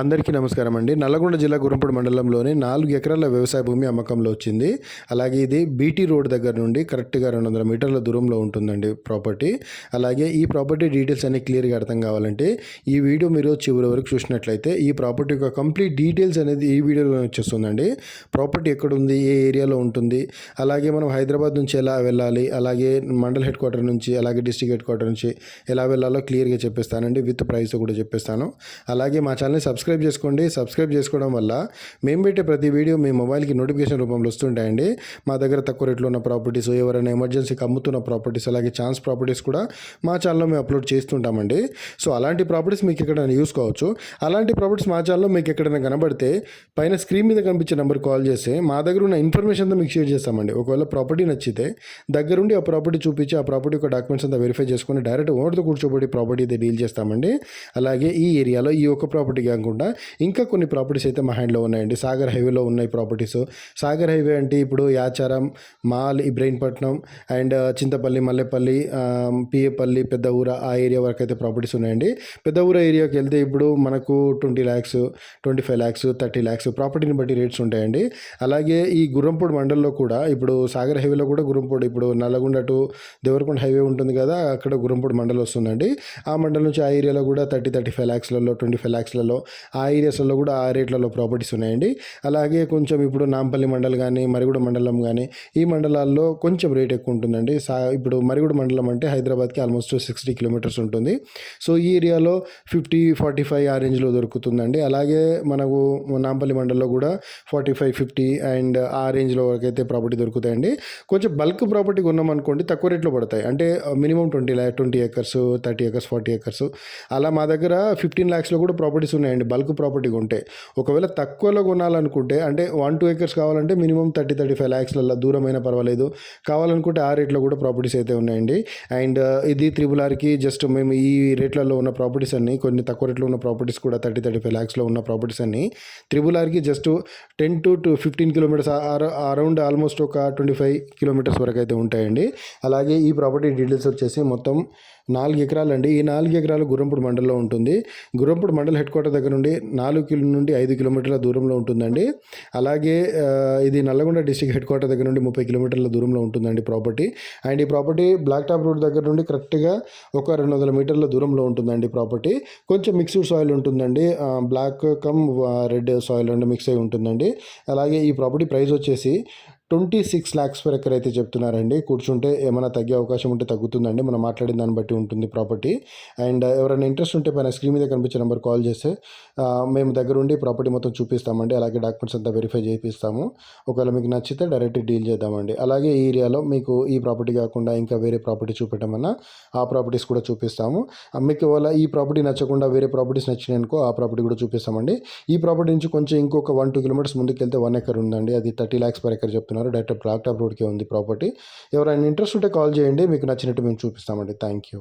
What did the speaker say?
అందరికీ నమస్కారం అండి. నల్లగొండ జిల్లా గురంపూడి మండలంలోని నాలుగు ఎకరాల వ్యవసాయ భూమి అమ్మకంలో వచ్చింది. అలాగే ఇది బీటీ రోడ్ దగ్గర నుండి కరెక్ట్గా రెండు వందల మీటర్ల దూరంలో ఉంటుందండి ప్రాపర్టీ. అలాగే ఈ ప్రాపర్టీ డీటెయిల్స్ అన్ని క్లియర్గా అర్థం కావాలంటే ఈ వీడియో మీరు చివరి వరకు చూసినట్లయితే ఈ ప్రాపర్టీ యొక్క కంప్లీట్ డీటెయిల్స్ అనేది ఈ వీడియోలో వచ్చేస్తుందండి. ప్రాపర్టీ ఎక్కడ ఉంది ఏ ఏరియాలో ఉంటుంది అలాగే మనం హైదరాబాద్ నుంచి ఎలా వెళ్ళాలి అలాగే మండల్ హెడ్ క్వార్టర్ నుంచి అలాగే డిస్టిక్ హెడ్ క్వార్టర్ నుంచి ఎలా వెళ్ళాలో క్లియర్గా చెప్పేస్తానండి విత్ ప్రైస్ కూడా చెప్పేస్తాను. అలాగే మా ఛానల్ని సబ్స్క్రైబ్ సబ్స్క్రైబ్ చేసుకోండి. సబ్స్క్రైబ్ చేసుకోవడం వల్ల మేము పెట్టే ప్రతి వీడియో మీ మొబైల్కి నోటిఫికేషన్ రూపంలో వస్తుంటాయండి. మా దగ్గర తక్కువ రేట్లో ఉన్న ప్రాపర్టీస్ ఎవరైనా ఎమర్జెన్సీకి అమ్ముతున్న ప్రాపర్టీస్ అలాగే ఛాన్స్ ప్రాపర్టీస్ కూడా మా ఛానల్లో మేము అప్లోడ్ చేస్తుంటామండి. సో అలాంటి ప్రాపర్టీస్ మీకు ఎక్కడైనా యూస్ కావచ్చు. అలాంటి ప్రాపర్టీస్ మా ఛానల్లో మీకు ఎక్కడైనా కనబడితే పైన స్క్రీన్ మీద కనిపించే నెంబర్ కాల్ చేస్తే మా దగ్గర ఉన్న ఇన్ఫర్మేషన్తో మీకు షేర్ చేస్తామండి. ఒకవేళ ప్రాపర్టీ నచ్చితే దగ్గరుండి ఆ ప్రాపర్టీ చూపించి ఆ ప్రాపర్టీ యొక్క డాక్యుమెంట్స్ అంతా వెరిఫై చేసుకొని డైరెక్ట్ ఓనర్తో కూర్చోబడి ప్రాపర్టీ అయితే డీల్ చేస్తామండి. అలాగే ఈ ఏరియాలో ఈ ఒక్క ప్రాపర్టీ కాకుండా ఇంకా కొన్ని ప్రాపర్టీస్ అయితే మా హ్యాండ్లో ఉన్నాయండి. సాగర్ హైవేలో ఉన్నాయి ప్రాపర్టీస్. సాగర్ హైవే అంటే ఇప్పుడు యాచారం మాల్ ఇబ్రహీంపట్నం అండ్ చింతపల్లి మల్లెపల్లి పిఏపల్లి పెద్ద ఊర ఆ ఏరియా వరకు అయితే ప్రాపర్టీస్ ఉన్నాయండి. పెద్ద ఊర ఏరియాకి వెళ్తే ఇప్పుడు మనకు twenty lakhs twenty five lakhs thirty lakhs ప్రాపర్టీని బట్టి రేట్స్ ఉంటాయండి. అలాగే ఈ గుర్రంపూడి మండల్లో కూడా ఇప్పుడు సాగర్ హైవేలో కూడా గుర్రంపూడి ఇప్పుడు నల్లగొండ టు దేవరకొండ హైవే ఉంటుంది కదా అక్కడ గుర్రంపూడి మండలం వస్తుందండి. ఆ మండలం నుంచి ఆ ఏరియాలో కూడా థర్టీ థర్టీ ఫైవ్ ల్యాక్స్లలో ట్వంటీ ఫైవ్ ల్యాక్స్లలో ఆ ఏరియాస్లలో కూడా ఆ రేట్లలో ప్రాపర్టీస్ ఉన్నాయండి. అలాగే కొంచెం ఇప్పుడు నాంపల్లి మండలం కానీ మరిగూడ మండలం కానీ ఈ మండలాల్లో కొంచెం రేట్ ఎక్కువ ఉంటుందండి. సా ఇప్పుడు మరిగూడ మండలం అంటే హైదరాబాద్కి ఆల్మోస్ట్ సిక్స్టీ కిలోమీటర్స్ ఉంటుంది. సో ఈ ఏరియాలో ఫిఫ్టీ ఫార్టీ ఫైవ్ ఆ రేంజ్లో దొరుకుతుందండి. అలాగే మనకు నాంపల్లి మండలంలో కూడా ఫార్టీ ఫైవ్ ఫిఫ్టీ అండ్ ఆ రేంజ్లో వరకు అయితే ప్రాపర్టీ దొరుకుతాయండి. కొంచెం బల్క్ ప్రాపర్టీ కొన్నామనుకోండి తక్కువ రేట్లో పడతాయి. అంటే minimum twenty lakh twenty acres thirty acres forty acres అలా మా దగ్గర ఫిఫ్టీన్ ల్యాక్స్లో కూడా ప్రాపర్టీస్ ఉన్నాయండి. బల్క్ ప్రాపర్టీ కొంటే ఒకవేళ తక్కువలో కొనాలనుకుంటే అంటే వన్ టూ ఏకర్స్ కావాలంటే మినిమం థర్టీ థర్టీ ఫైవ్ ల్యాక్స్లలో దూరమైన పర్వాలేదు. కావాలనుకుంటే ఆ రేట్లో కూడా ప్రాపర్టీస్ అయితే ఉన్నాయండి. అండ్ ఇది త్రిబుల్ ఆర్కి జస్ట్ మేము ఈ రేట్లలో ఉన్న ప్రాపర్టీస్ అన్ని కొన్ని తక్కువ రేట్లో ఉన్న ప్రాపర్టీస్ కూడా థర్టీ థర్టీ ఫైవ్ ల్యాక్స్లో ఉన్న ప్రాపర్టీస్ అన్ని triple Arki just ten to to fifteen kilometres around almost ఒక ట్వంటీ ఫైవ్ కిలోమీటర్స్ వరకు అయితే ఉంటాయండి. అలాగే ఈ ప్రాపర్టీ డీటెయిల్స్ వచ్చేసి మొత్తం నాలుగు ఎకరాలు అండి ఈ నాలుగు ఎకరాలు గుర్రంపూడి మండలంలో ఉంటుంది. గుర్రంపూడి మండల హెడ్ క్వార్టర్ దగ్గర నుండి నాలుగు కిలో నుండి ఐదు కిలోమీటర్ల దూరంలో ఉంటుందండి. అలాగే ఇది నల్లగొండ డిస్టిక్ హెడ్ క్వార్టర్ దగ్గర నుండి ముప్పై కిలోమీటర్ల దూరంలో ఉంటుందండి ప్రాపర్టీ. అండ్ ఈ ప్రాపర్టీ బ్లాక్ టాప్ రోడ్ దగ్గర నుండి కరెక్ట్గా ఒక రెండు వందల మీటర్ల దూరంలో ఉంటుందండి ప్రాపర్టీ. కొంచెం మిక్స్డ్ సాయిల్ ఉంటుందండి. Black cum red soil and mix అయి ఉంటుందండి. అలాగే ఈ ప్రాపర్టీ ప్రైస్ వచ్చేసి ట్వంటీ సిక్స్ ల్యాక్స్ పర్ అయితే చెప్తున్నారండి కూర్చుంటే ఏమైనా తగ్గే అవకాశం ఉంటే తగ్గుతుందండి. మనం మాట్లాడిన దాన్ని బట్టి ఉంటుంది ప్రాపర్టీ. అండ్ ఎవరైనా ఇంట్రెస్ట్ ఉంటే పైన స్క్రీన్ మీద కనిపించే నెంబర్ కాల్ చేస్తే మేము దగ్గరుండి ప్రాపర్టీ మొత్తం చూపిస్తామండి. అలాగే డాక్యుమెంట్స్ అంతా వెరిఫై చేపిస్తాము ఒకవేళ మీకు నచ్చితే డైరెక్ట్ డీల్ చేద్దామండి. అలాగే ఈ ఏరియాలో మీకు ఈ ప్రాపర్టీ కాకుండా ఇంకా వేరే ప్రాపర్టీ చూపెట్టమన్నా ఆ ప్రాపర్టీస్ కూడా చూపిస్తాము. మీకు ఒకవేళ ఈ ప్రాపర్టీ నచ్చకుండా వేరే ప్రాపర్టీస్ నచ్చినాయి అనుకో ఆ ప్రాపర్టీ కూడా చూపిస్తామండి. ఈ ప్రాపర్టీ నుంచి కొంచెం ఇంకొక వన్ టూ కిలోమీటర్స్ ముందుకు వెళ్తే వన్ ఎకర్ ఉందండి. అది థర్టీ ల్యాక్స్ పర్ ఎకర్ చెప్తున్నారు. డైరెక్ట్ బ్లాక్ టాప్ రోడ్కే ఉంది ప్రాపర్టీ. ఎవరైనా ఇంట్రెస్ట్ ఉంటే కాల్ చేయండి మీకు నచ్చినట్టు మేము చూపిస్తామండి. Thank you